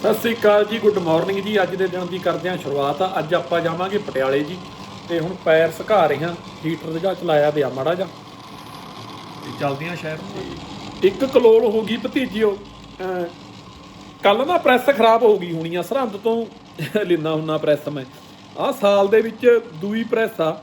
ਸਤਿ ਸ੍ਰੀ ਅਕਾਲ ਜੀ good morning ਜੀ। ਅੱਜ ਦੇ ਦਿਨ ਦੀ ਕਰਦੇ ਹਾਂ ਸ਼ੁਰੂਆਤ। ਆ ਅੱਜ ਆਪਾਂ ਜਾਵਾਂਗੇ ਪਟਿਆਲੇ ਜੀ ਤੇ ਹੁਣ ਪੈਰ ਸੁਕਾ ਰਹੇ ਹਾਂ। ਹੀਟਰ ਦੇ ਜਾ ਚਲਾਇਆ ਪਿਆ ਮਾੜਾ ਜਾ ਤੇ ਚੱਲਦੇ ਹਾਂ ਸ਼ਹਿਰ। ਤੇ ਇੱਕ ਕਲੋਲ ਹੋ ਗਈ ਭਤੀਜਿਓ। ਕੱਲ ਨਾ ਪ੍ਰੈਸ ਖਰਾਬ ਹੋ ਗਈ ਹੋਣੀ ਆ। ਸਰਹੰਦ ਤੋਂ ਲੈਣਾ ਹੁੰਨਾ ਪ੍ਰੈਸ ਮੈਂ। ਆਹ ਸਾਲ ਦੇ ਵਿੱਚ ਦੂਈ ਪ੍ਰੈਸ ਆ।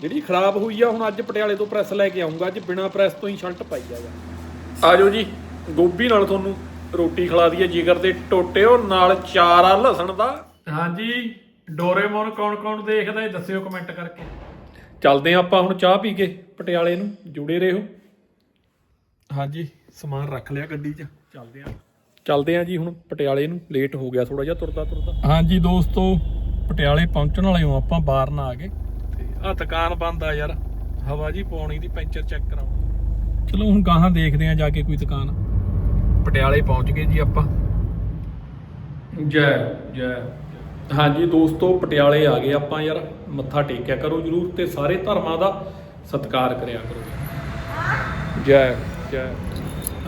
ਜਿਹੜੀ ਖਰਾਬ ਹੋਈ ਆ ਹੁਣ ਅੱਜ ਪਟਿਆਲੇ ਤੋਂ ਪ੍ਰੈਸ ਲੈ ਕੇ ਆਉਂਗਾ। ਅੱਜ ਬਿਨਾ ਪ੍ਰੈਸ ਤੋਂ ਹੀ ਸ਼ਰਟ ਪਾਈ ਜਾਗਾ ਆਜੋ ਜੀ ਗੋਭੀ ਨਾਲ ਤੁਹਾਨੂੰ ਰੋਟੀ ਖਿਲਾ ਦਈਏ ਜਿਗਰ ਦੇ ਟੋਟਿਓ ਨਾਲ ਚਾਰ ਆ ਲਸਣ ਦਾ। ਹਾਂਜੀ ਡੋਰੇਮੋਨ ਕੌਣ ਕੌਣ ਦੇਖਦਾ ਹੈ ਦੱਸਿਓ ਕਮੈਂਟ ਕਰਕੇ। ਚੱਲਦੇ ਹਾਂ ਆਪਾਂ ਹੁਣ ਚਾਹ ਪੀ ਕੇ ਪਟਿਆਲੇ ਨੂੰ ਜੁੜੇ ਰਹੋ। ਹਾਂਜੀ ਸਮਾਨ ਰੱਖ ਲਿਆ ਗੱਡੀ 'ਚ। ਚੱਲਦੇ ਆਂ ਚੱਲਦੇ ਆਂ ਜੀ ਹੁਣ ਪਟਿਆਲੇ ਨੂੰ ਲੇਟ ਹੋ ਗਿਆ ਥੋੜਾ ਜਿਹਾ ਤੁਰਦਾ ਤੁਰਦਾ। ਹਾਂਜੀ ਦੋਸਤੋ ਪਟਿਆਲੇ ਪਹੁੰਚਣ ਵਾਲੇ ਹਾਂ ਆਪਾਂ ਬਾਹਰ ਨਾ ਆ ਗਏ। ਤੇ ਆ ਦੁਕਾਨ ਬੰਦ ਆ ਯਾਰ ਹਵਾ ਜੀ ਪਾਉਣੀ ਦੀ ਪੈਂਚਰ ਚੈੱਕ ਕਰਾਉਣਾ। ਚਲੋ ਹੁਣ ਗਾਹਾਂ ਦੇਖਦੇ ਆਂ ਜਾ ਕੇ ਕੋਈ ਦੁਕਾਨ। ਪਟਿਆਲੇ ਪਹੁੰਚ ਗਏ ਜੀ ਆਪਾਂ। ਜੈ ਜੈ ਹਾਂਜੀ ਦੋਸਤੋ ਪਟਿਆਲੇ ਆ ਗਏ ਆਪਾਂ ਯਾਰ। ਮੱਥਾ ਟੇਕਿਆ ਕਰੋ ਜਰੂਰ ਤੇ ਸਾਰੇ ਧਰਮਾਂ ਦਾ ਸਤਿਕਾਰ ਕਰਿਆ ਕਰੋ। ਜੈ ਜੈ।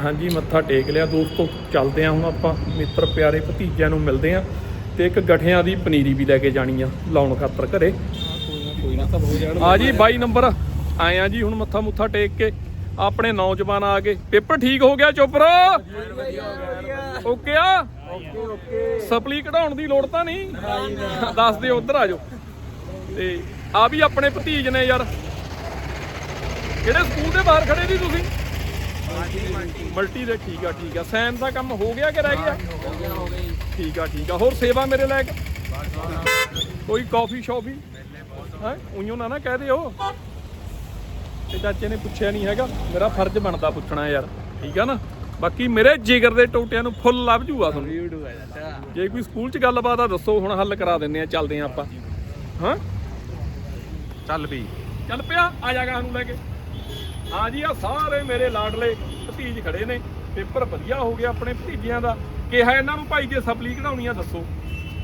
ਹਾਂਜੀ ਮੱਥਾ ਟੇਕ ਲਿਆ ਦੋਸਤੋ। ਚੱਲਦੇ ਆ ਹੁਣ ਆਪਾਂ। ਮਿੱਤਰ ਪਿਆਰੇ ਭਤੀਜਿਆਂ ਨੂੰ ਮਿਲਦੇ ਆ ਤੇ ਇੱਕ ਗਠਿਆਂ ਦੀ ਪਨੀਰੀ ਵੀ ਲੈ ਕੇ ਜਾਣੀ ਆ ਲਾਉਣ ਖਾਤਰ ਘਰੇ। ਕੋਈ ਨਾ ਸਭ ਹੋ ਜਾਣ। ਆ ਜੀ 22 ਨੰਬਰ। ਆਏ ਆ ਜੀ ਹੁਣ ਮੱਥਾ ਮੁੱਥਾ ਟੇਕ ਕੇ। ਆਪਣੇ ਨੌਜਵਾਨ ਆ ਗਏ। ਪੇਪਰ ਠੀਕ ਹੋ ਗਿਆ, ਚੁੱਪ ਰੋ ਓਕੇ ਆ? ਸਪਲੀ ਕਢਾਉਣ ਦੀ ਲੋੜ ਤਾਂ ਨਹੀਂ? ਦੱਸ ਦਿਓ, ਉਧਰ ਆ ਜਾਓ। ਤੇ ਆ ਵੀ ਆਪਣੇ ਭਤੀਜ ਨੇ ਯਾਰ। ਕਿਹੜੇ ਸਕੂਲ ਦੇ ਬਾਹਰ ਖੜੇ ਸੀ ਤੁਸੀਂ? ਮਲਟੀ ਦੇ, ਠੀਕ ਆ ਠੀਕ ਆ। ਸੈਨ ਦਾ ਕੰਮ ਹੋ ਗਿਆ ਕਿ ਰਹਿ ਗਿਆ? ਠੀਕ ਆ ਠੀਕ ਆ। ਹੋਰ ਸੇਵਾ ਮੇਰੇ ਲਾਇਕ ਕੋਈ ਕਾਫੀ ਸ਼ਾਪੀ ਹੈ? ਉਈਓ ਨਾ ਨਾ ਕਹਿ ਦਿਓ। ਤੇ ਚਾਚੇ ਨੇ ਪੁੱਛਿਆ ਨਹੀਂ ਹੈਗਾ ਮੇਰਾ ਫਰਜ਼ ਬਣਦਾ ਪੁੱਛਣਾ ਯਾਰ ਠੀਕ ਆ ਨਾ? ਬਾਕੀ ਮੇਰੇ ਜਿਗਰ ਦੇ ਟੋਟਿਆਂ ਨੂੰ ਫੁੱਲ ਲੱਭ ਜੂਗਾ ਤੁਹਾਨੂੰ। ਜੇ ਕੋਈ ਸਕੂਲ 'ਚ ਗੱਲਬਾਤ ਆ ਦੱਸੋ ਹੁਣ ਹੱਲ ਕਰਾ ਦਿੰਨੇ ਆ ਚੱਲਦੇ ਆ ਆਪਾਂ। ਹਾਂ? ਚੱਲ ਵੀ। ਚੱਲ ਪਿਆ ਆ ਜਾਗਾ ਸਾਨੂੰ ਲੈ ਕੇ। ਹਾਂ ਜੀ ਆ ਸਾਰੇ ਮੇਰੇ ਲਾਡਲੇ ਭਤੀਜ ਖੜੇ ਨੇ। ਪੇਪਰ ਵਧੀਆ ਹੋ ਗਿਆ ਆਪਣੇ ਭਤੀਜਿਆਂ ਦਾ। ਕਿਹਾ ਇਹਨਾਂ ਨੂੰ ਭਾਈ ਜੇ ਸਪਲੀ ਕਢਾਉਣੀ ਆ ਦੱਸੋ।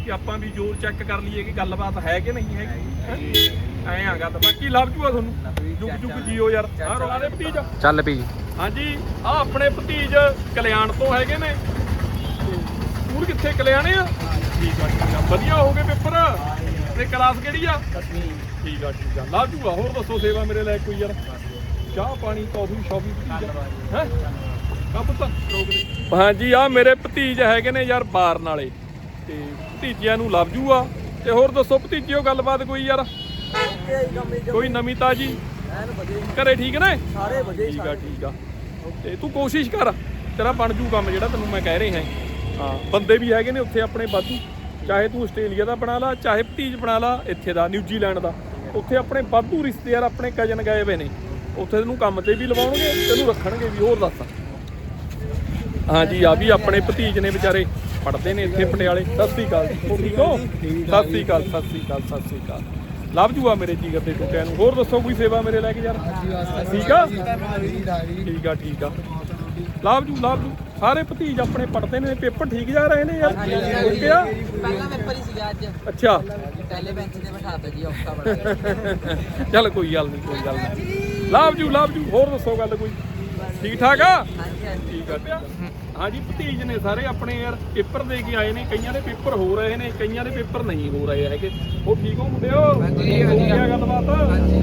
ਕਿ ਆਪਾਂ ਵੀ ਜੋਰ ਚੈੱਕ ਕਰ ਲਈਏ ਕਿ ਗੱਲਬਾਤ ਹੈ ਕਿ ਨਹੀਂ ਹੈਗੀ। ਐ ਆ ਗੱਲ ਬਾਕੀ ਲੱਭ ਜੂਗਾ ਤੁਹਾਨੂੰ। ਜੁਗ ਜੁਗ ਜੀਓ ਯਾਰ। ਆ ਰਵਾ ਦੇ ਭਤੀਜ। ਚੱਲ ਵੀ ਹਾਂਜੀ ਆ ਆਪਣੇ ਭਤੀਜ ਕਲਿਆਣ ਤੋਂ ਹੈਗੇ ਨੇ। ਤੇ ਸਕੂਲ ਕਿੱਥੇ ਕਲਿਆਣੇ ਆ? ਠੀਕ ਆ ਠੀਕ ਆ। ਵਧੀਆ ਹੋ ਗਏ ਪੇਪਰ। ਤੇ ਕਲਾਸ ਕਿਹੜੀ ਆ? ਠੀਕ ਆ ਠੀਕ ਆ। ਲਾ ਜੂਗਾ। ਹੋਰ ਦੱਸੋ ਸੇਵਾ ਮੇਰੇ ਲਈ ਕੋਈ ਯਾਰ? ਚਾਹ ਪਾਣੀ ਕਾਫੀ ਸ਼ਾਪੀ ਭਤੀਜ ਹੈ? ਹਾਂਜੀ ਆ ਮੇਰੇ ਭਤੀਜ ਹੈਗੇ ਨੇ ਯਾਰ ਬਾਰਨ ਵਾਲੇ। ਤੇ ਭਤੀਜਿਆਂ ਨੂੰ ਲੱਭ ਜੂਗਾ। ਤੇ ਹੋਰ ਦੱਸੋ ਭਤੀਜਿਓ ਗੱਲਬਾਤ ਕੋਈ ਯਾਰ? ਕੋਈ ਨਵੀਂ ਤਾਜੀ? ਘਰੇ ਠੀਕ ਨੇ? ਸਾਰੇ ਵਜੇ ਠੀਕ ਆ ਠੀਕ ਆ। ਤੇ ਤੂੰ ਕੋਸ਼ਿਸ਼ ਕਰ ਤੇਰਾ ਬਣ ਜੂ ਕੰਮ ਜਿਹੜਾ ਤੈਨੂੰ ਮੈਂ ਕਹਿ ਰਿਹਾ ਹਾਂ ਹਾਂ ਬੰਦੇ ਵੀ ਹੈਗੇ ਨੇ ਉੱਥੇ ਆਪਣੇ ਵਾਧੂ ਚਾਹੇ ਤੂੰ ਆਸਟ੍ਰੇਲੀਆ ਦਾ ਬਣਾ ਲਾ ਚਾਹੇ ਭਤੀਜ ਬਣਾ ਲਾ ਇੱਥੇ ਦਾ ਨਿਊਜ਼ੀਲੈਂਡ ਦਾ। ਉੱਥੇ ਆਪਣੇ ਵਾਧੂ ਰਿਸ਼ਤੇਦਾਰ ਆਪਣੇ ਕਜ਼ਨ ਗਏ ਹੋਏ ਨੇ। ਉੱਥੇ ਤੈਨੂੰ ਕੰਮ ਤੇ ਵੀ ਲਵਾਉਣਗੇ ਤੈਨੂੰ ਰੱਖਣਗੇ ਵੀ ਹੋਰ ਦੱਸ। ਹਾਂਜੀ ਆ ਵੀ ਆਪਣੇ ਭਤੀਜ ਨੇ ਵਿਚਾਰੇ ਪੜਦੇ ਨੇ ਇੱਥੇ ਪਟਿਆਲੇ। ਸਤਿ ਸ੍ਰੀ ਅਕਾਲ ਹੋ? ਠੀਕ ਹੋ ਸਤਿ ਸ੍ਰੀ ਅਕਾਲ ਸਤਿ ਸ੍ਰੀ ਅਕਾਲ ਸਤਿ ਸ੍ਰੀ ਅਕਾਲ। ਲੱਭ ਜੂਆ ਮੇਰੇ ਜੀਗਰ ਦੇ ਟੁੱਟਿਆਂ ਨੂੰ। ਹੋਰ ਦੱਸੋ ਕੋਈ ਸੇਵਾ ਮੇਰੇ ਲੈ ਕੇ ਯਾਰ ਠੀਕ ਆ? ਠੀਕ ਆ ਠੀਕ ਆ। ਲਾਭ ਜੂ ਲਾਭ ਜੂ। ਸਾਰੇ ਭਤੀਜ ਆਪਣੇ ਪੜਦੇ ਨੇ ਪੇਪਰ ਠੀਕ ਜਾ ਰਹੇ ਨੇ ਯਾਰ? ਓਕੇ ਆ? ਪਹਿਲਾਂ ਪੇਪਰ ਹੀ ਸੀਗਾ ਅੱਜ। ਅੱਛਾ। ਪਹਿਲੇ ਬੈਂਚ ਤੇ ਬਿਠਾਤਾ ਜੀ ਔਖਾ ਬੜਾ। ਚੱਲ ਕੋਈ ਗੱਲ ਨਹੀਂ ਕੋਈ ਗੱਲ ਨਹੀਂ ਲਾਭ ਜੂ ਲਾਭ ਜੂ। ਹੋਰ ਦੱਸੋ ਗੱਲ ਕੋਈ? ਠੀਕ ਠਾਕ ਆ? ਠੀਕ ਆ। ਹਾਂਜੀ ਭਤੀਜ ਨੇ ਸਾਰੇ ਆਪਣੇ ਯਾਰ ਪੇਪਰ ਦੇ ਕੇ ਆਏ ਨੇ ਕਈਆਂ ਦੇ ਪੇਪਰ ਹੋ ਰਹੇ ਨੇ ਕਈਆਂ ਦੇ ਪੇਪਰ ਨਹੀਂ ਹੋ ਰਹੇ ਹੈਗੇ। ਉਹ ਠੀਕ ਹੋ ਮੁੰਡਿਓ? ਹਾਂਜੀ, ਵਧੀਆ। ਗੱਲਬਾਤ? ਹਾਂਜੀ।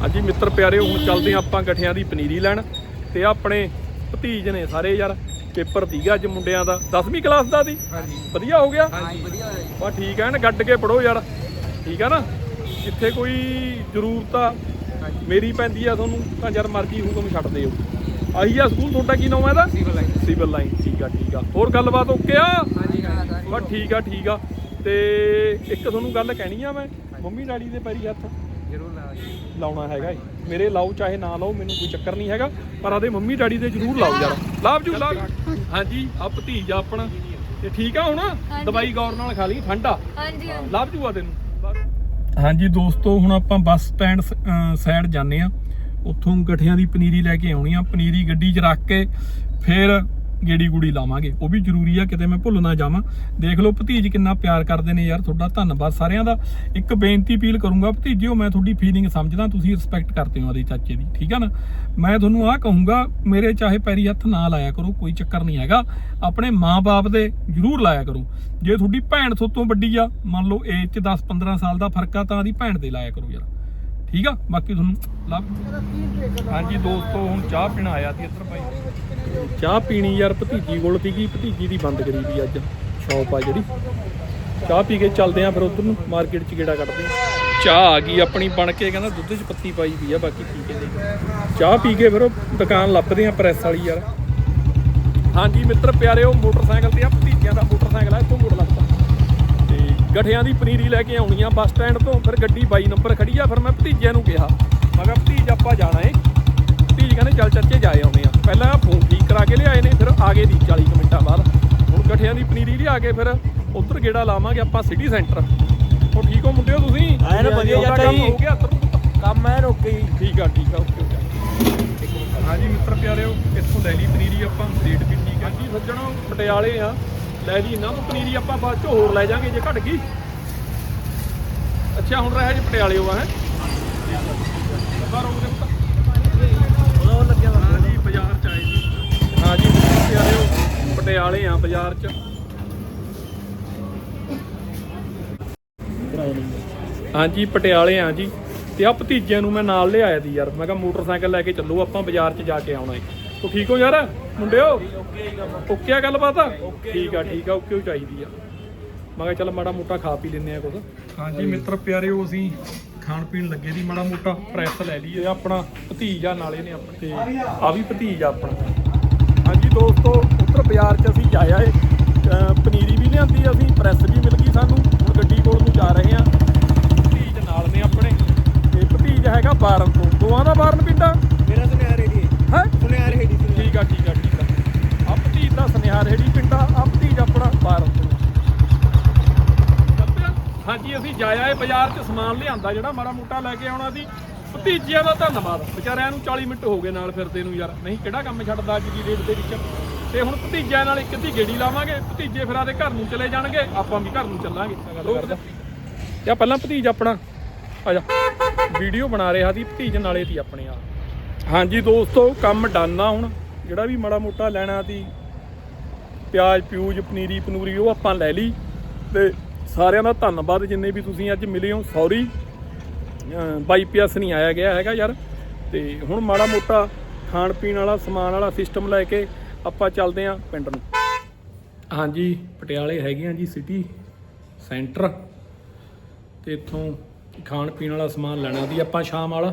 ਹਾਂਜੀ ਮਿੱਤਰ ਪਿਆਰੇ ਹੁਣ ਚੱਲਦੇ ਆਪਾਂ ਗਠਿਆਂ ਦੀ ਪਨੀਰੀ ਲੈਣ। ਤੇ ਆਪਣੇ ਭਤੀਜ ਨੇ ਸਾਰੇ ਯਾਰ ਪੇਪਰ ਦੀਗਾ ਅੱਜ ਮੁੰਡਿਆਂ ਦਾ। 10ਵੀਂ ਕਲਾਸ ਦਾ ਦੀ? ਹਾਂਜੀ। ਵਧੀਆ ਹੋ ਗਿਆ? ਹਾਂਜੀ ਵਧੀਆ। ਹੋਇਆ ਜੀ ਬਾ ਠੀਕ ਹੈ ਨਾ ਗੱਡ ਕੇ ਪੜੋ ਯਾਰ। ਠੀਕ ਹੈ ਨਾ? ਜਿੱਥੇ ਕੋਈ ਜ਼ਰੂਰਤ ਆ ਮੇਰੀ ਪੈਂਦੀ ਆ ਤੁਹਾਨੂੰ ਤਾਂ ਜਦ ਮਰਜ਼ੀ ਹੁਕਮ ਛੱਡ ਦਿਓ। ਆਹੀ ਆ ਸਕੂਲ ਤੁਹਾਡਾ ਕੀ ਨਾਮ ਹੈ ਇਹਦਾ? ਸਿਵਲ ਲਾਈਨ ਸਿਵਲ ਲਾਈਨ ਠੀਕ ਆ ਠੀਕ ਆ। ਹੋਰ ਗੱਲਬਾਤ ਓਕੇ ਆ? ਹਾਂਜੀ ਬਸ ਠੀਕ ਆ ਠੀਕ ਆ। ਤੇ ਇੱਕ ਤੁਹਾਨੂੰ ਗੱਲ ਕਹਿਣੀ ਆ ਮੈਂ ਮੰਮੀ ਡੈਡੀ ਦੇ ਪੈਰੀ ਹੱਥ। ਜਰੂਰ ਜੀ। ਲਾਉਣਾ ਹੈਗਾ ਮੇਰੇ ਲਾਓ ਚਾਹੇ ਨਾ ਲਾਓ ਮੈਨੂੰ ਕੋਈ ਚੱਕਰ ਨਹੀਂ ਹੈਗਾ। ਪਰ ਆਦੇ ਮੰਮੀ ਡੈਡੀ ਦੇ ਜ਼ਰੂਰ ਲਾਓ ਯਾਰ। ਲਾਭ ਜੂ ਲਾਭ ਹਾਂਜੀ ਆ ਭਤੀਜ ਆ ਆਪਣਾ। ਤੇ ਠੀਕ ਆ ਹੁਣ? ਦਵਾਈ ਗੌਰ ਨਾਲ ਖਾ ਲਈ ਠੰਡਾ ਹਾਂਜੀ ਹਾਂਜੀ। ਲਾਭ ਜੂਆ ਤੈਨੂੰ। ਹਾਂਜੀ ਦੋਸਤੋ, ਹੁਣ ਆਪਾਂ ਬੱਸ ਸਟੈਂਡ ਸਾਈਡ ਜਾਂਦੇ ਆ ਉੱਥੋਂ ਗਠਿਆਂ ਦੀ ਪਨੀਰੀ ਲੈ ਕੇ ਆਉਣੀ ਆ। ਪਨੀਰੀ ਗੱਡੀ 'ਚ ਰੱਖ ਕੇ ਫਿਰ ਗੇੜੀ ਗੂੜੀ ਲਾਵਾਂਗੇ। ਉਹ ਵੀ ਜ਼ਰੂਰੀ ਆ, ਕਿਤੇ ਮੈਂ ਭੁੱਲ ਨਾ ਜਾਵਾਂ। ਦੇਖ ਲਓ ਭਤੀਜ ਕਿੰਨਾ ਪਿਆਰ ਕਰਦੇ ਨੇ ਯਾਰ, ਤੁਹਾਡਾ ਧੰਨਵਾਦ ਸਾਰਿਆਂ ਦਾ। ਇੱਕ ਬੇਨਤੀ ਅਪੀਲ ਕਰੂੰਗਾ, ਭਤੀਜਿਓ, ਮੈਂ ਤੁਹਾਡੀ ਫੀਲਿੰਗ ਸਮਝਦਾ, ਤੁਸੀਂ ਰਿਸਪੈਕਟ ਕਰਦੇ ਹੋ ਉਹਦੇ ਚਾਚੇ ਦੀ, ਠੀਕ ਆ ਨਾ? ਮੈਂ ਤੁਹਾਨੂੰ ਆਹ ਕਹੂੰਗਾ, ਮੇਰੇ ਚਾਹੇ ਪੈਰੀ ਹੱਥ ਨਾ ਲਾਇਆ ਕਰੋ, ਕੋਈ ਚੱਕਰ ਨਹੀਂ ਹੈਗਾ। ਆਪਣੇ ਮਾਪੇ ਦੇ ਜ਼ਰੂਰ ਲਾਇਆ ਕਰੋ। ਜੇ ਤੁਹਾਡੀ ਭੈਣ ਤੋਂ ਵੱਡੀ ਆ, ਮੰਨ ਲਓ ਏਜ 'ਚ 10 15 ਸਾਲ ਦਾ ਫ਼ਰਕ ਆ, ਤਾਂ ਉਹਦੀ ਭੈਣ ਦੇ ਲਾਇਆ ਕਰੋ ਯਾਰ। ਠੀਕ ਆ? ਬਾਕੀ ਤੁਹਾਨੂੰ ਲੱਭ। ਹਾਂਜੀ, ਦੋਸਤੋ, ਹੁਣ ਚਾਹ ਪੀਣ ਆਇਆ ਸੀ ਇੱਧਰ ਭਾਈ। ਚਾਹ ਪੀਣੀ ਯਾਰ, ਭਤੀਜੀ ਕੋਲ ਸੀਗੀ, ਭਤੀਜੀ ਦੀ ਬੰਦ ਕਰੀ ਦੀ ਅੱਜ ਸ਼ੌਪ ਆ ਜਿਹੜੀ। ਚਾਹ ਪੀ ਕੇ ਚੱਲਦੇ ਆਂ ਫਿਰ ਉਧਰ ਨੂੰ, ਮਾਰਕੀਟ 'ਚ ਗੇੜਾ ਕੱਢਦੇ ਆਂ। ਚਾਹ ਆ ਗਈ ਆਪਣੀ, ਬਣ ਕੇ ਕਹਿੰਦਾ ਦੁੱਧ 'ਚ ਪੱਤੀ ਪਾਈ ਵੀ ਆ, ਬਾਕੀ ਠੀਕ ਹੈ ਚਾਹ ਪੀ ਕੇ ਫਿਰ ਉਹ ਦੁਕਾਨ ਲੱਭਦੇ ਆਂ ਪ੍ਰੈਸ ਵਾਲੀ ਯਾਰ। ਹਾਂਜੀ, ਮਿੱਤਰ ਪਿਆਰੇ ਉਹ ਮੋਟਰਸਾਈਕਲ ਤੇ ਆ, ਭਤੀਜਿਆਂ ਦਾ ਮੋਟਰਸਾਈਕਲ ਆ, ਇੱਥੋਂ ਮੁੜ ਲੱਗਦਾ ਗਠਿਆਂ ਦੀ ਪਨੀਰੀ ਲੈ ਕੇ ਆਉਣੀ ਆ ਬੱਸ ਸਟੈਂਡ ਤੋਂ ਫਿਰ ਗੱਡੀ 22 ਨੰਬਰ ਖੜੀ ਆ ਫਿਰ ਮੈਂ ਭਤੀਜਿਆਂ ਨੂੰ ਕਿਹਾ। ਮੈਂ ਕਿਹਾ ਭਤੀਜ ਆਪਾਂ ਜਾਣਾ ਏ। ਭਤੀਜ ਕਹਿੰਦੇ ਚੱਲ ਚੱਚੇ ਜਾਏ ਆਉਣੇ ਆ। ਪਹਿਲਾਂ ਫੋਨ ਠੀਕ ਕਰਾ ਕੇ ਲਿਆਏ ਨੇ ਫਿਰ ਆ ਗਏ ਦੀ 40 ਕੁ ਮਿੰਟਾਂ ਬਾਅਦ। ਹੁਣ ਗਠਿਆਂ ਦੀ ਪਨੀਰੀ ਲਿਆ ਕੇ ਫਿਰ ਉਧਰ ਗੇੜਾ ਲਾਵਾਂਗੇ ਆਪਾਂ ਸਿਟੀ ਸੈਂਟਰ ਉਹ ਠੀਕ ਹੋ ਮੁੰਡਿਓ ਤੁਸੀਂ? ਐਨ ਵਧੀਆ ਤੁਹਾਡਾ ਚਾਚਾ ਕੰਮ ਜੀ। ਹੋ ਗਿਆ ਕੰਮ ਐ ਰੋਕੇ ਹੀ ਠੀਕ ਆ ਠੀਕ ਆ ਓਕੇ ਓਕੇ। ਹਾਂਜੀ ਮਿੱਤਰ ਪਿਆਰਿਓ ਇੱਥੋਂ ਲੈ ਲਈ ਪਨੀਰੀ ਆਪਾਂ ਰੇਟ ਵੀ ਠੀਕ ਆ। ਜੀ ਸੱਜਣੋ ਪਟਿਆਲੇ ਆ। ਲੈ ਲਈ ਇਹਨਾਂ ਤੋਂ ਪਨੀਰੀ ਆਪਾਂ ਬਾਅਦ ਚ ਹੋਰ ਲੈ ਜਾਾਂਗੇ ਜੇ ਘਟ ਗਈ। ਅੱਛਾ ਹੁਣ ਰਹਿ ਜੀ ਪਟਿਆਲੇ ਉਹ ਹੈ? ਬਾਹਰ ਹੋ ਗਿਆ ਉਹ ਲੱਗਿਆ ਹਾਂ ਜੀ ਬਾਜ਼ਾਰ ਚ ਆਏ ਜੀ। ਹਾਂ ਜੀ ਮਿੱਤਰ ਪਿਆਰਿਓ ਪਟਿਆਲੇ ਆ ਬਾਜ਼ਾਰ ਚ। ਹਾਂਜੀ ਪਟਿਆਲੇ ਆ ਜੀ। ਤੇ ਆ ਭਤੀਜਿਆਂ ਨੂੰ ਮੈਂ ਨਾਲ ਲਿਆਇਆ ਦੀ ਯਾਰ। ਮੈਂ ਕਿਹਾ ਮੋਟਰਸਾਈਕਲ ਲੈ ਕੇ ਚੱਲੋ ਆਪਾਂ ਬਾਜ਼ਾਰ 'ਚ ਜਾ ਕੇ ਆਉਣਾ ਏ ਤੂੰ ਠੀਕ ਹੋ ਯਾਰ? ਮੁੰਡਿਓ ਓਕੇ ਆ ਗੱਲਬਾਤ? ਠੀਕ ਆ ਠੀਕ ਆ ਓਕੇ ਹੋ ਚਾਹੀਦੀ ਆ। ਮੈਂ ਕਿਹਾ ਚੱਲ ਮਾੜਾ ਮੋਟਾ ਖਾ ਪੀ ਲੈਨੇ ਆ ਕੁਝ ਹਾਂਜੀ ਮਿੱਤਰ ਪਿਆਰਿਓ ਅਸੀਂ ਖਾਣ ਪੀਣ ਲੱਗੇ ਦੀ ਮਾੜਾ ਮੋਟਾ ਪ੍ਰੈਸ ਲੈ ਲਈ ਇਹ ਆਪਣਾ ਭਤੀਜ ਨਾਲੇ ਨੇ ਆਪਣੇ ਤੇ ਆ ਵੀ ਭਤੀਜ ਆਪਣਾ। ਹਾਂਜੀ ਦੋਸਤੋ ਉੱਧਰ ਬਾਜ਼ਾਰ 'ਚ ਅਸੀਂ ਜਾਇਆ ਏ। ਪਨੀਰੀ ਵੀ ਲਿਆਂਦੀ ਅਸੀਂ ਪ੍ਰੈਸ ਵੀ ਮਿਲ ਗਈ ਸਾਨੂੰ ਹੁਣ ਗੱਡੀ ਕੋਲ ਨੂੰ ਜਾ ਰਹੇ ਆ ਭਤੀਜ ਨਾਲ ਨੇ ਆਪਣੇ ਤੇ ਭਤੀਜ ਹੈਗਾ ਬਾਰਨ ਤੋਂ ਦੋਵਾਂ ਦਾ ਬਾਰਨ ਪਿੰਡਾ ਮੇਰਾ ਸੁਨਿਆਰ ਏਡੀ ਹੈ ਸੁਨਿਆਰ ਏਡੀ ਠੀਕ ਆ ਠੀਕ ਆ ਠੀਕ ਆ ਆ ਭਤੀਜ ਦਾ ਸੁਨਿਆਰ ਰੇੜੀ ਪਿੰਡਾ ਆ ਭਤੀਜ ਆਪਣਾ ਬਾਰਨ ਤੋਂ ਚੱਲ ਪਿਆ? ਹਾਂਜੀ ਅਸੀਂ ਬਾਜ਼ਾਰ 'ਚ ਸਮਾਨ ਲਿਆਂਦਾ ਜਿਹੜਾ ਮਾੜਾ ਮੋਟਾ ਲੈ ਕੇ ਆਉਣਾ ਸੀ। ਭਤੀਜਿਆਂ ਦਾ ਧੰਨਵਾਦ। ਵਿਚਾਰਿਆਂ ਨੂੰ 40 ਮਿੰਟ ਹੋ ਗਏ ਨਾਲ ਫਿਰਦੇ ਨੂੰ ਯਾਰ। ਨਹੀਂ, ਕਿਹੜਾ ਕੰਮ ਛੱਡਦਾ ਅੱਜ ਦੀ ਡੇਟ ਦੇ ਵਿੱਚ? ਤੇ ਹੁਣ ਭਤੀਜਿਆਂ ਨਾਲ ਇੱਕ ਅੱਧੀ ਗੇੜੀ ਲਾਵਾਂਗੇ। ਭਤੀਜੇ ਫਿਰ ਆਦੇ ਘਰ ਨੂੰ ਚਲੇ ਜਾਣਗੇ। ਆਪਾਂ ਵੀ ਘਰ ਨੂੰ ਚੱਲਾਂਗੇ। ਤੇ ਪਹਿਲਾਂ ਭਤੀਜ ਆਪਣਾ। ਆ ਜਾ। ਵੀਡੀਓ ਬਣਾ ਰਿਹਾ ਸੀ। ਭਤੀਜ ਨਾਲੇ ਦੀ ਆਪਣੇ ਆ ਹਾਂਜੀ ਦੋਸਤੋ, ਕੰਮ ਡਨ ਆ ਹੁਣ। ਜਿਹੜਾ ਵੀ ਮਾੜਾ ਮੋਟਾ ਲੈਣਾ ਸੀ, ਪਿਆਜ਼, ਪਿਊਜ਼, ਪਨੀਰੀ, ਪਨੂਰੀ, ਉਹ ਆਪਾਂ ਲੈ ਲਈ। ਤੇ ਸਾਰਿਆਂ ਦਾ ਧੰਨਵਾਦ ਜਿੰਨੇ ਵੀ ਤੁਸੀਂ ਅੱਜ ਮਿਲੇ ਹੋ। ਸੌਰੀ ਬਾਈ ਪੀਐਸ ਨਹੀਂ ਆਇਆ ਗਿਆ ਹੈਗਾ ਯਾਰ। ਤੇ ਹੁਣ ਮਾੜਾ ਮੋਟਾ ਖਾਣ ਪੀਣ ਵਾਲਾ, ਸਮਾਨ ਵਾਲਾ ਸਿਸਟਮ ਲੈ ਕੇ ਆਪਾਂ ਚੱਲਦੇ ਆਂ ਪਿੰਡ ਨੂੰ। ਹਾਂਜੀ, ਪਟਿਆਲੇ ਹੈਗੇ ਆ ਜੀ ਸਿਟੀ ਸੈਂਟਰ ਤੇ ਇੱਥੋਂ ਖਾਣ ਪੀਣ ਵਾਲਾ ਸਮਾਨ ਲੈਣਾ ਸੀ ਆਪਾਂ ਸ਼ਾਮ ਵਾਲਾ।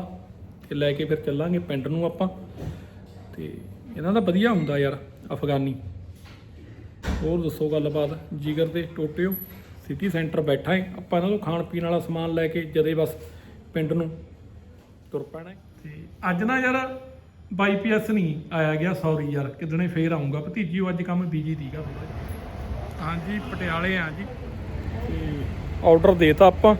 ਤੇ ਲੈ ਕੇ ਫਿਰ ਚੱਲਾਂਗੇ ਪਿੰਡ ਨੂੰ ਆਪਾਂ। ਤੇ ਇਹਨਾਂ ਦਾ ਵਧੀਆ ਹੁੰਦਾ ਯਾਰ, ਅਫਗਾਨੀ। ਹੋਰ ਦੱਸੋ ਗੱਲਬਾਤ, ਜਿਗਰ ਦੇ ਟੋਟਿਓ ਸਿਟੀ ਸੈਂਟਰ ਬੈਠਾ ਹੈ ਆਪਾਂ ਇਹਨਾਂ ਤੋਂ ਖਾਣ ਪੀਣ ਵਾਲਾ ਸਮਾਨ ਲੈ ਕੇ ਜਦੇ ਬਸ ਪਿੰਡ ਨੂੰ ਤੁਰ ਪੈਣਾ ਹੈ। ਤੇ ਅੱਜ ਨਾ ਯਾਰ ਬਾਈ ਪੀਐਸ ਨਹੀਂ ਆਇਆ ਗਿਆ ਸੌਰੀ ਯਾਰ ਕਿਦਣੇ ਫੇਰ ਆਉਂਗਾ ਭਤੀਜੀ ਉਹ ਅੱਜ ਕੰਮ ਬੀਜੀ ਦੀਗਾ ਹਾਂਜੀ ਪਟਿਆਲੇ ਆ ਜੀ। ਤੇ ਆਰਡਰ ਦੇਤਾ ਆਪਾਂ।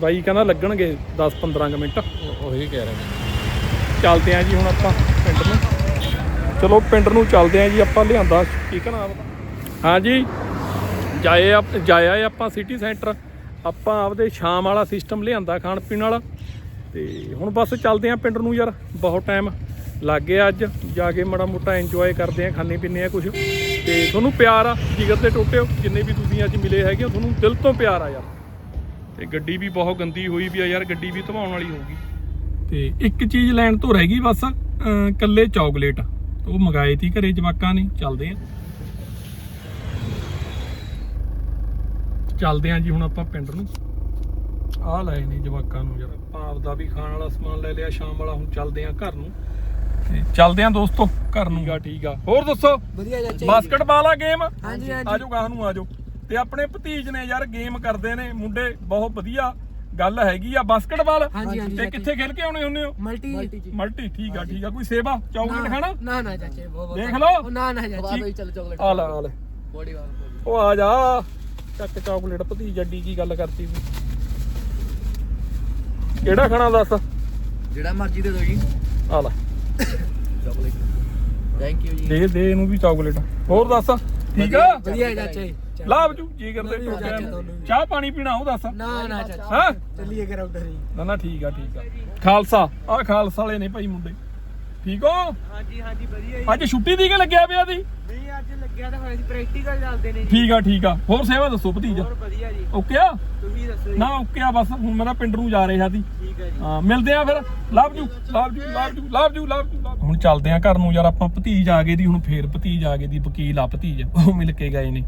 ਬਾਈ ਕਹਿੰਦਾ ਲੱਗਣਗੇ 10-15 ਮਿੰਟ। ਉਹੀ ਕਹਿ ਰਿਹਾ ਚੱਲਦੇ ਆਂ ਜੀ ਹੁਣ ਆਪਾਂ ਪਿੰਡ ਨੂੰ। ਚਲੋ ਪਿੰਡ ਨੂੰ ਚੱਲਦੇ ਆਂ ਜੀ ਆਪਾਂ ਲਿਆਂਦਾ। ਠੀਕ ਹੈ ਨਾ ਹਾਂ ਜੀ ਜਾਏ ਆਪ- ਜਾਇਆ ਏ ਆਪਾਂ ਸਿਟੀ ਸੈਂਟਰ ਆਪਾਂ ਆਪਦੇ ਸ਼ਾਮ ਵਾਲਾ ਸਿਸਟਮ ਲਿਆਂਦਾ ਖਾਣ ਪੀਣ ਵਾਲਾ। ਤੇ ਹੁਣ ਬਸ ਚੱਲਦੇ ਆਂ ਪਿੰਡ ਨੂੰ ਯਾਰ, ਬਹੁਤ ਟਾਈਮ ਲੱਗ ਗਿਆ ਅੱਜ, ਜਾ ਕੇ ਮਾੜਾ ਮੋਟਾ ਇੰਜੋਏ ਕਰਦੇ ਆਂ ਖਾਣੇ ਪੀਣੇ ਆ ਕੁਝ ਤੇ ਤੁਹਾਨੂੰ ਪਿਆਰ ਆ, ਜਿਗਰ 'ਤੇ ਟੋਟਿਓ ਜਿੰਨੇ ਵੀ ਤੁਸੀਂ ਅੱਜ ਮਿਲੇ ਹੈਗੇ ਤੁਹਾਨੂੰ ਦਿਲ ਤੋਂ ਪਿਆਰ ਆ ਯਾਰ। ਤੇ ਗੱਡੀ ਵੀ ਬਹੁਤ ਗੰਦੀ ਹੋਈ ਵੀ ਆ ਯਾਰ, ਗੱਡੀ ਵੀ ਧਵਾਉਣ ਵਾਲੀ ਹੋਊਗੀ। ਤੇ ਇੱਕ ਚੀਜ਼ ਲੈਣ ਤੋਂ ਰਹਿ ਗਈ ਬਸ, ਅਹ ਕੱਲੇ ਚਾਕਲੇਟ ਉਹ ਮੰਗਾਏ ਤੀ ਘਰੇ ਜਵਾਕਾਂ ਨੇ, ਚੱਲਦੇ ਆ। ਚੱਲਦੇ ਆ ਜੀ ਹੁਣ ਆਪਾਂ ਪਿੰਡ ਨੂੰ। ਆਹ ਲਏ ਨੇ ਜਵਾਕਾਂ ਨੂੰ ਯਾਰ ਆਪਾਂ ਆਪਦਾ ਵੀ ਖਾਣ ਵਾਲਾ ਸਮਾਨ ਲੈ ਲਿਆ ਸ਼ਾਮ ਵਾਲਾ ਹੁਣ ਚੱਲਦੇ ਆ ਘਰ ਨੂੰ। ਤੇ ਚੱਲਦੇ ਆ ਦੋਸਤੋ ਘਰ ਨੂੰ। ਠੀਕ ਆ ਠੀਕ ਆ। ਹੋਰ ਦੱਸੋ? ਵਧੀਆ ਚਾਚਾ ਬਾਸਕਟਬਾਲ ਆ। ਗੇਮ ਹਾਂਜੀ ਹਾਂਜੀ। ਆਜੋ ਗਾਹ ਨੂੰ ਆਜੋ। ਤੇ ਆਪਣੇ ਭਤੀਜ ਨੇ ਯਾਰ ਗੇਮ ਕਰਦੇ ਨੇ। ਮੁੰਡੇ ਬਹੁਤ ਵਧੀਆ ਗੱਲ ਹੈਗੀ ਆ ਬਾਸਕਟਬਾਲ ਹਾਂਜੀ, ਹਾਂਜੀ, ਤੇ ਕਿੱਥੇ ਖੇਲ ਕੇ ਆਉਣੇ ਹੁੰਦੇ ਹੋ? ਮਲਟੀ। ਮਲਟੀ ਠੀਕ ਆ ਠੀਕ ਆ। ਕੋਈ ਸੇਵਾ? ਚਾਕਲੇਟ ਖਾਣਾ? ਨਾ ਨਾ ਚਾਚੇ ਬਹੁਤ ਬਹੁਤ ਦੇਖ ਲਓ। ਨਾ ਨਾ ਚਾਚੇ। ਚੱਲ ਚਾਕਲੇਟ। ਆ ਲੈ ਆ ਲੈ। ਬੋਡੀ ਵਾਲ। ਉਹ ਆ ਜਾ। ਚੱਕ ਚਾਕਲੇਟ ਭਤੀਜ ਜੱਡੀ ਕੀ ਗੱਲ ਕਰਤੀ ਤੂੰ ਕਿਹੜਾ ਖਾਣਾ ਦੱਸ? ਜਿਹੜਾ ਮਰਜ਼ੀ ਦੇ ਦੋ ਜੀ। ਆ ਲੈ। ਚਾਕਲੇਟ। ਥੈਂਕ ਯੂ ਜੀ। ਦੇ ਦੇ ਇਹਨੂੰ ਵੀ ਚਾਕਲੇਟ। ਹੋਰ ਦੱਸ? ਠੀਕ ਆ? ਵਧੀਆ ਚਾਚਾ। ਜੀ ਲਾਭ ਜੂ। ਜੀ ਕਰਦੇ। ਚਾਹ ਪਾਣੀ ਪੀਣਾ ਉਹ ਦੱਸ। ਨਾ ਨਾ ਚਾਚਾ। ਹਾਂ? ਚੱਲੀਏ ਗਰਾਊਂਡਰ ਜੀ ਨਾ ਨਾ ਠੀਕ ਆ ਠੀਕ ਆ। ਖਾਲਸਾ। ਆ ਖਾਲਸਾ ਵਾਲੇ ਨੇ ਭਾਈ ਮੁੰਡੇ। ਠੀਕ ਹੋ? ਹਾਂਜੀ ਹਾਂਜੀ ਵਧੀਆ ਜੀ। ਅੱਜ ਛੁੱਟੀ ਦੀ ਕਿ ਲੱਗਿਆ ਪਿਆ ਦੀ? ਨਹੀਂ ਅੱਜ ਲੱਗਿਆ ਤਾਂ ਹੋਇਆ ਸੀ ਪ੍ਰੈਕਟੀਕਲ ਚੱਲਦੇ ਨੇ ਜੀ। ਠੀਕ ਆ ਠੀਕ ਆ। ਹੋਰ ਸੇਵਾ ਦੱਸੋ ਭਤੀਜਾ। ਹੋਰ ਵਧੀਆ ਜੀ। ਓਕੇ ਆ? ਤੁਸੀਂ ਦੱਸੋ ਜੀ। ਨਾ ਓਕੇ ਆ ਬਸ ਹੁਣ ਮੇਰਾ ਪਿੰਡ ਨੂੰ ਜਾ ਰਿਹਾ ਸੀ। ਠੀਕ ਹੈ ਜੀ। ਹਾਂ ਮਿਲਦੇ ਆ ਫਿਰ। Love you love you love you love you love you ਹੁਣ ਚੱਲਦੇ ਆ ਘਰ ਨੂੰ ਯਾਰ ਆਪਾਂ ਭਤੀਜ ਆ ਗਏ ਦੀ ਹੁਣ ਫੇਰ ਭਤੀਜ ਆ ਗਏ ਦੀ ਵਕੀਲ ਆ ਭਤੀਜ। ਉਹ ਮਿਲ ਕੇ ਗਏ ਨੇ।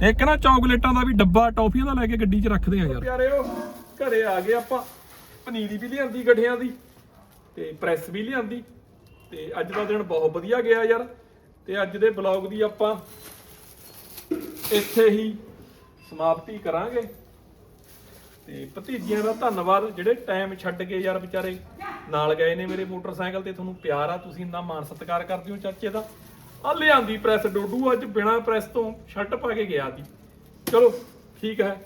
ਤੇ ਇੱਕ ਨਾ ਚਾਕਲੇਟਾਂ ਦਾ ਵੀ ਡੱਬਾ ਟੌਫੀਆਂ ਦਾ ਲੈ ਕੇ ਗੱਡੀ 'ਚ ਰੱਖਦੇ ਆ ਯਾਰ। ਪਿਆਰਿਓ ਘਰੇ ਆ ਗਏ ਆਪਾਂ। ਪਨੀਰੀ ਵੀ ਲਿਆਂਦੀ ਗੱਠਿਆਂ ਦੀ। ਤੇ ਪ੍ਰੈਸ ਵੀ ਲਿਆਂਦੀ। ਤੇ ਅੱਜ ਦਾ ਦਿਨ ਬਹੁਤ ਵਧੀਆ ਗਿਆ ਯਾਰ। ਤੇ ਅੱਜ ਦੇ ਬਲੌਗ ਦੀ ਆਪਾਂ ਇੱਥੇ ਹੀ ਸਮਾਪਤੀ ਕਰਾਂਗੇ। ਤੇ ਭਤੀਜਿਆਂ ਦਾ ਧੰਨਵਾਦ, ਜਿਹੜੇ ਟਾਈਮ ਛੱਡ ਕੇ ਯਾਰ ਵਿਚਾਰੇ ਨਾਲ ਗਏ ਨੇ ਮੇਰੇ ਮੋਟਰਸਾਈਕਲ ਤੇ, ਤੁਹਾਨੂੰ ਪਿਆਰ ਆ, ਤੁਸੀਂ ਇੰਨਾ ਮਾਣ ਸਤਿਕਾਰ ਕਰਦੇ ਹੋ ਚਾਚੇ ਦਾ। ਆ ਲਿਆਂਦੀ ਪ੍ਰੈਸ ਡੋਡੂ ਅੱਜ ਬਿਨਾ ਪ੍ਰੈਸ ਤੋਂ ਸ਼ਰਟ ਪਾ ਕੇ ਗਿਆ ਸੀ। ਚਲੋ, ਠੀਕ ਹੈ।